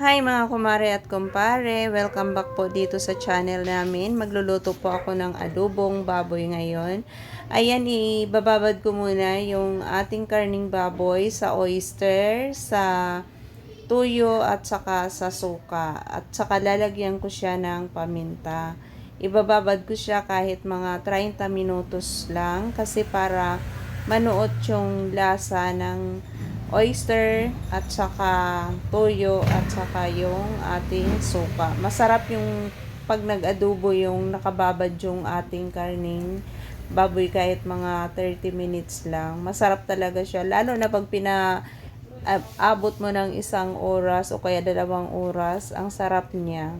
Hi mga kumare at kumpare, welcome back po dito sa channel namin. Magluluto po ako ng adobong baboy ngayon. Ayan, ibababad ko muna yung ating karning baboy sa oyster, sa tuyo at saka sa suka. At saka lalagyan ko siya ng paminta. Ibababad ko siya kahit mga 30 minutos lang kasi para manuot yung lasa ng oyster at saka toyo at saka yung ating suka. Masarap yung pag nag-adobo yung nakababad yung ating karning baboy kahit mga 30 minutes lang. Masarap talaga siya. Lalo na pag pina abot mo ng isang oras o kaya dalawang oras, ang sarap niya.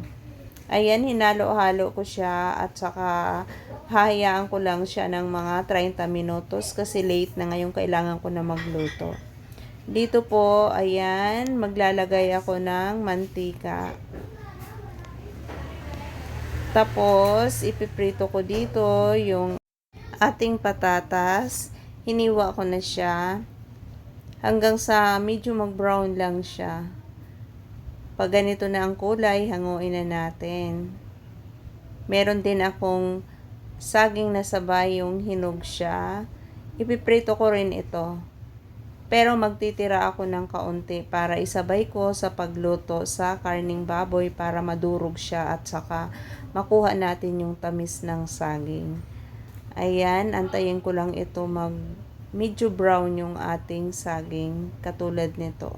Ayan, hinalo-halo ko siya at saka hahayaan ko lang siya ng mga 30 minutos kasi late na ngayon kailangan ko na magluto. Dito po, ayan, maglalagay ako ng mantika. Tapos, ipiprito ko dito yung ating patatas. Hiniwa ko na siya hanggang sa medyo mag-brown lang siya. Pag ganito na ang kulay, hanguin na natin. Meron din akong saging na sabay yung hinog siya. Ipiprito ko rin ito. Pero magtitira ako ng kaunti para isabay ko sa pagluto sa karning baboy para madurog siya at saka makuha natin yung tamis ng saging. Ayan, antayin ko lang ito mag medyo brown yung ating saging katulad nito.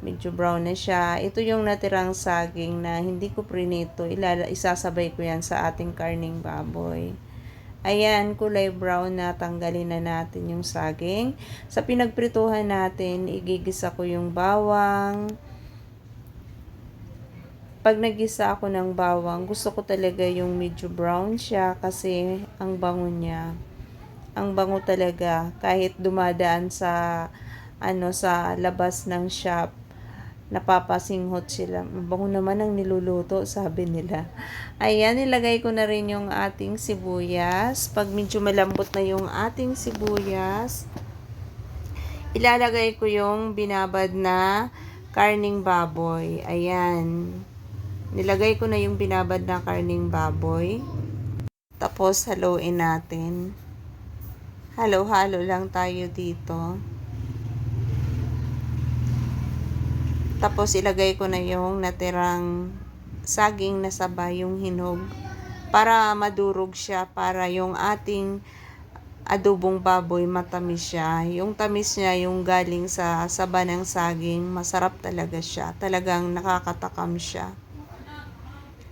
Medyo brown na siya. Ito yung natirang saging na hindi ko prinito. Ilala, isasabay ko yan sa ating karning baboy. Ayan, kulay brown na tanggalin na natin yung saging. Sa pinagprituhan natin, igigisa ko yung bawang. Pag nagisa ako ng bawang, gusto ko talaga yung medyo brown siya kasi ang bango niya. Ang bango talaga kahit dumadaan sa ano sa labas ng shop napapasinghot sila. Bango naman ang niluluto, sabi nila. Ayan, nilagay ko na rin yung ating sibuyas. Pag medyo malambot na yung ating sibuyas, ilalagay ko yung binabad na karning baboy. Ayan. Nilagay ko na yung binabad na karning baboy. Tapos, haluin natin. Halo-halo lang tayo dito. Tapos ilagay ko na yung natirang saging na sabay yung hinog para madurog siya para yung ating adobong baboy matamis siya. Yung tamis niya yung galing sa saba ng saging, masarap talaga siya. Talagang nakakatakam siya.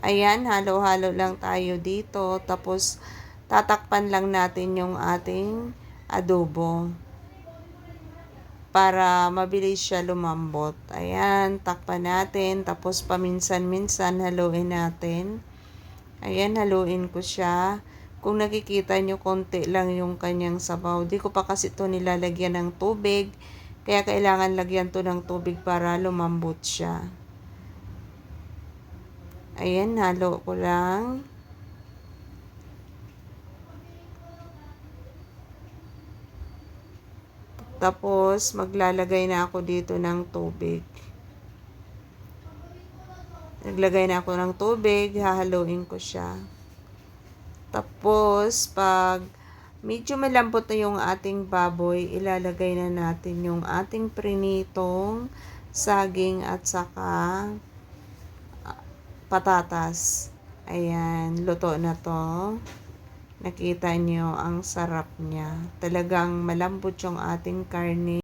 Ayan, halo-halo lang tayo dito. Tapos tatakpan lang natin yung ating adobo para mabilis siya lumambot. Ayan, takpan natin. Tapos paminsan-minsan haluin natin. Ayan, haluin ko siya. Kung nakikita nyo, konti lang yung kanyang sabaw. Di ko pa kasi ito nilalagyan ng tubig. Kaya kailangan lagyan to ng tubig para lumambot siya. Ayan, halo ko lang. Tapos, maglalagay na ako dito ng tubig. Naglagay na ako ng tubig, hahaluin ko siya. Tapos, pag medyo malambot na yung ating baboy, ilalagay na natin yung ating prinitong saging at saka ah, patatas. Ayan, luto na to. Nakita nyo ang sarap niya. Talagang malambot yung ating karne.